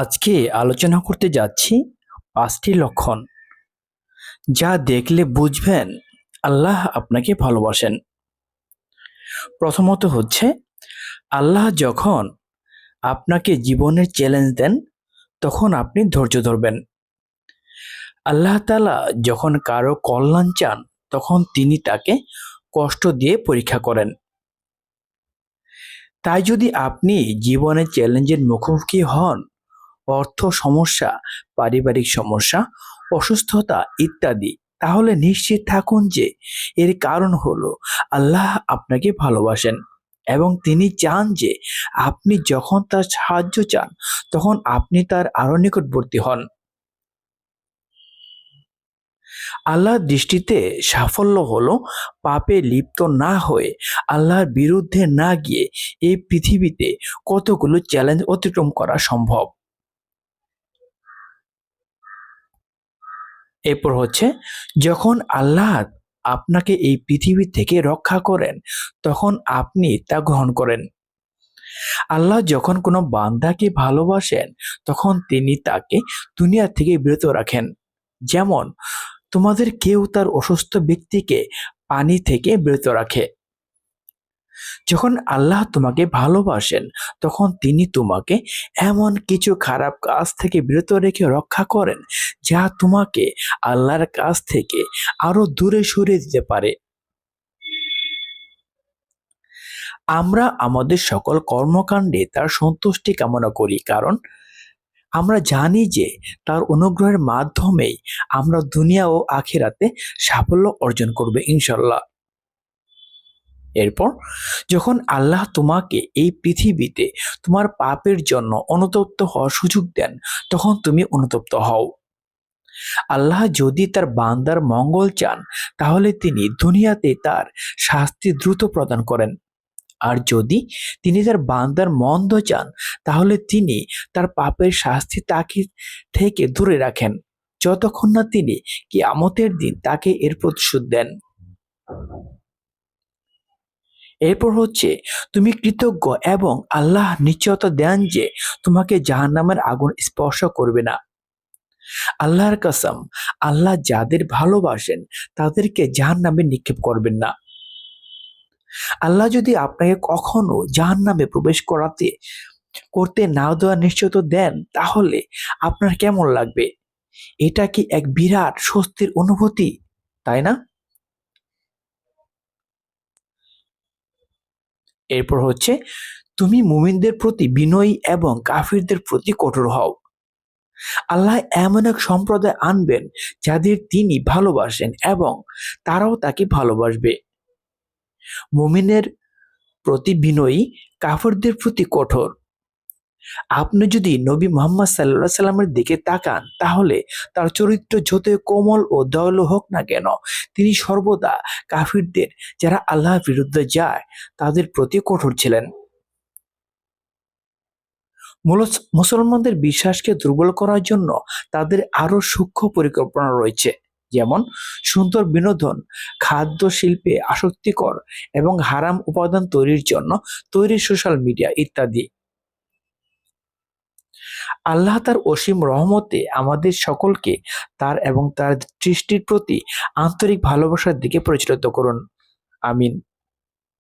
আজকে আলোচনা করতে যাচ্ছি পাঁচটি লক্ষণ। যা দেখলে বুঝবেন আল্লাহ আপনাকে ভালোবাসেন। প্রথমত হচ্ছে, আল্লাহ যখন আপনাকে জীবনের চ্যালেঞ্জ দেন, তখন আপনি ধৈর্য ধরবেন। আল্লাহ তালা যখন কারও কল্যাণ চান, তখন তিনি তাকে কষ্ট দিয়ে পরীক্ষা করেন। তাই যদি আপনি জীবনের চ্যালেঞ্জের মুখোমুখি হন অর্থ সমস্যা, পারিবারিক সমস্যা, অসুস্থতা ইত্যাদি। তাহলে নিশ্চিত থাকুন যে, এর কারণ হলো আল্লাহ আপনাকে ভালোবাসেন এবং তিনি চান যে আপনি যখন তার সাহায্য চান, তখন আপনি তার আরও নিকটবর্তী হন। আল্লাহর দৃষ্টিতে সাফল্য হলো পাপে লিপ্ত না হয়ে আল্লাহর বিরুদ্ধে না গিয়ে এই পৃথিবীতে কতগুলো চ্যালেঞ্জ অতিক্রম করা সম্ভব। এরপর হচ্ছে, যখন আল্লাহ আপনাকে এই পৃথিবী থেকে রক্ষা করেন, তখন আপনি তা গ্রহণ করেন। আল্লাহ যখন কোনো বান্দাকে ভালোবাসেন, তখন তিনি তাকে দুনিয়া থেকে বিরত রাখেন। যেমন, তোমাদের কেউ তার অসুস্থ ব্যক্তিকে পানি থেকে বিরত রাখে। যখন আল্লাহ তোমাকে ভালোবাসেন, তখন তিনি তোমাকে এমন কিছু খারাপ কাজ থেকে বিরত রেখে রক্ষা করেন, যা তোমাকে আল্লাহর কাছ থেকে আরও দূরে সরিয়ে দিতে পারে। আমরা আমাদের সকল কর্মকাণ্ডে তার সন্তুষ্টি কামনা করি, কারণ আমরা জানি যে তার অনুগ্রহের মাধ্যমেই আমরা দুনিয়া ও আখিরাতে সাফল্য অর্জন করবে ইনশাল্লাহ এরপর যখন আল্লাহ তোমাকে এই পৃথিবীতে তোমার পাপের জন্য অনুতপ্ত হওয়ার সুযোগ দেন, তখন তুমি অনুতপ্ত হও। আল্লাহ যদি তার বান্দার মঙ্গল চান, তাহলে তিনি দুনিয়াতে তার শাস্তি দ্রুত প্রদান করেন। আর যদি তিনি তার বান্দার মন্দ চান, তাহলে তিনি তার পাপের শাস্তি তাকে থেকে দূরে রাখেন। যতক্ষণ না তিনি কি আমতের দিন তাকে এর প্রতিশোধ দেন। এরপর হচ্ছে, তুমি কৃতজ্ঞ এবং আল্লাহ নিশ্চয়তা দেন যে তোমাকে জাহান্নামের আগুন স্পর্শ করবে না। আল্লাহর কাসাম, আল্লাহ যাদের ভালোবাসেন তাদেরকে জাহান নামে নিক্ষেপ করবেন না। আল্লাহ যদি আপনাকে কখনো জাহান নামে প্রবেশ করাতে, করতে না দেওয়া নিশ্চয়তা দেন, তাহলে আপনার কেমন লাগবে? এটা কি এক বিরাট স্বস্তির অনুভূতি, তাই না? এরপর হচ্ছে, তুমি মুমিনদের প্রতি বিনয়ী এবং কাফিরদের প্রতি কঠোর হও। আল্লাহ এমন এক সম্প্রদায় আনবেন যাদের তিনি ভালোবাসেন এবং তারাও তাকে ভালোবাসবে। মুমিনের প্রতি বিনয়ী, কাফরদের প্রতি কঠোর। আপনি যদি নবী মোহাম্মদ সাল্লা সাল্লামের দিকে তাকান, তাহলে তার চরিত্র যত কোমল ও দয়ালু হোক না কেন, তিনি সর্বদা কাফিরদের যারা আল্লাহ বিরুদ্ধে যায়, তাদের প্রতি কঠোর ছিলেন। মুসলমানদের বিশ্বাসকে দুর্বল করার জন্য তাদের আরও সূক্ষ্ম পরিকল্পনা রয়েছে, যেমন সুন্দর বিনোদন, খাদ্য শিল্পে আসক্তিকর এবং হারাম উপাদান তৈরির জন্য তৈরি সোশ্যাল মিডিয়া ইত্যাদি। আল্লাহ তার অসীম রহমতে আমাদের সকলকে তার এবং তার সৃষ্টির প্রতি আন্তরিক ভালোবাসার দিকে পরিচালিত করুন। আমিন।